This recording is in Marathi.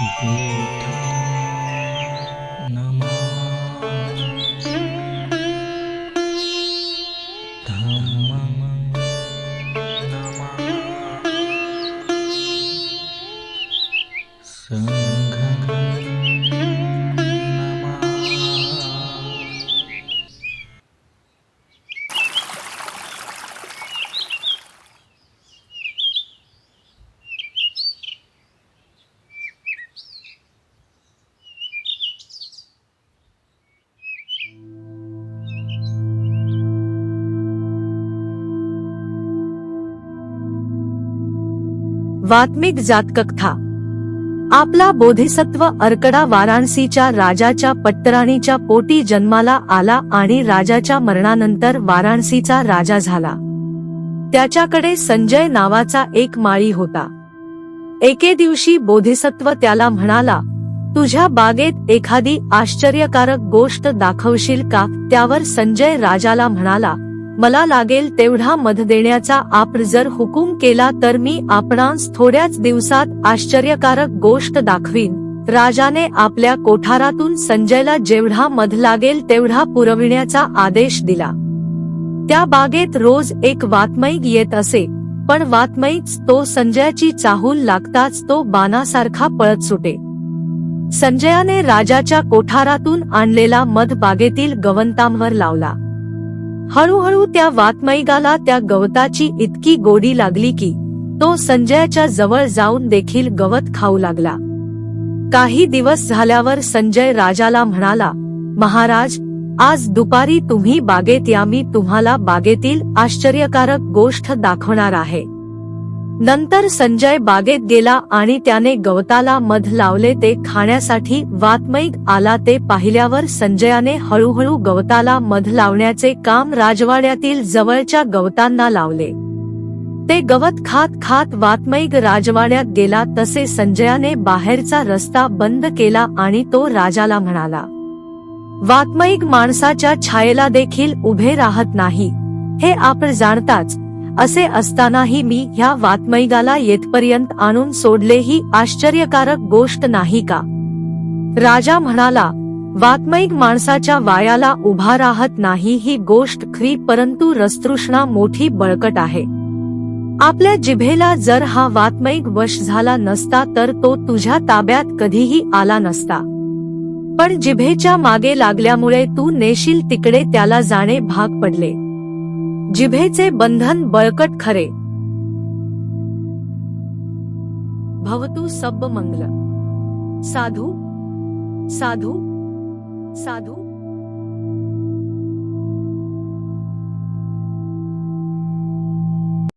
嗯,부 분. वात्मिक जातककथा आपला बोधिसत्व अर्कडा वाराणसीच्या राजाच्या पट्टराणीच्या पोटी जन्माला आला आणि राजाच्या मरणानंतर वाराणसीचा राजा झाला. त्याच्याकडे संजय नावाचा एक माळी होता. एके दिवशी बोधिसत्व त्याला म्हणाला तुझ्या बागेत एखादी आश्चर्यकारक गोष्ट दाखवशील का? त्यावर संजय राजाला म्हणाला मला लागेल तेवढा मध देण्याचा आप जर हुकूम केला तर मी आपणास थोड्याच दिवसात आश्चर्यकारक गोष्ट दाखवीन. राजाने आपल्या कोठारातून संजयला जेवढा मध लागेल तेवढा पुरविण्याचा आदेश दिला. त्या बागेत रोज एक वात्मैक येत असे पण वात्मैक तो संजयाची चाहूल लागताच तो बाणासारखा पळत सुटे. संजयाने राजाच्या कोठारातून आणलेला मध बागेतील गवंतांवर लावला. हळूहळू त्या वातमैगाला त्या गवताची इतकी गोडी लागली की तो संजयाच्या जवळ जाऊन देखील गवत खाऊ लागला. काही दिवस झाल्यावर संजय राजाला म्हणाला महाराज आज दुपारी तुम्ही बागेत या मी तुम्हाला बागेतील आश्चर्यकारक गोष्ट दाखवणार आहे. नंतर संजय बागेत गेला आणि त्याने गवताला मध लावले ते खाण्यासाठी वात्मैक आला ते पाहिल्यावर संजयाने हळूहळू गवताला मध लावण्याचे काम राजवाड्यातील जवळच्या गवतांना लावले. ते गवत खात खात वात्मैक राजवाड्यात गेला तसे संजयाने बाहेरचा रस्ता बंद केला आणि तो राजाला म्हणाला वात्मैक माणसाच्या छायेला देखील उभे राहत नाही. हे आपण जाणताच असे असतानाही मी ह्या वात्मैगाला येथपर्यंत आणून सोडले ही आश्चर्यकारक गोष्ट नाही का? राजा म्हणाला वात्मैक माणसाच्या वायाला उभा राहत नाही ही गोष्ट खरी परंतु रसतृष्णा मोठी बळकट आहे. आपल्या जिभेला जर हा वात्मैक वश झाला नसता तर तो तुझ्या ताब्यात कधीही आला नसता. पण जिभेच्या मागे लागल्यामुळे तू नेशील तिकडे त्याला जाणे भाग पडले. जिभेचे बंधन बळकट खरे. भवतु सब मंगल साधू साधू साधू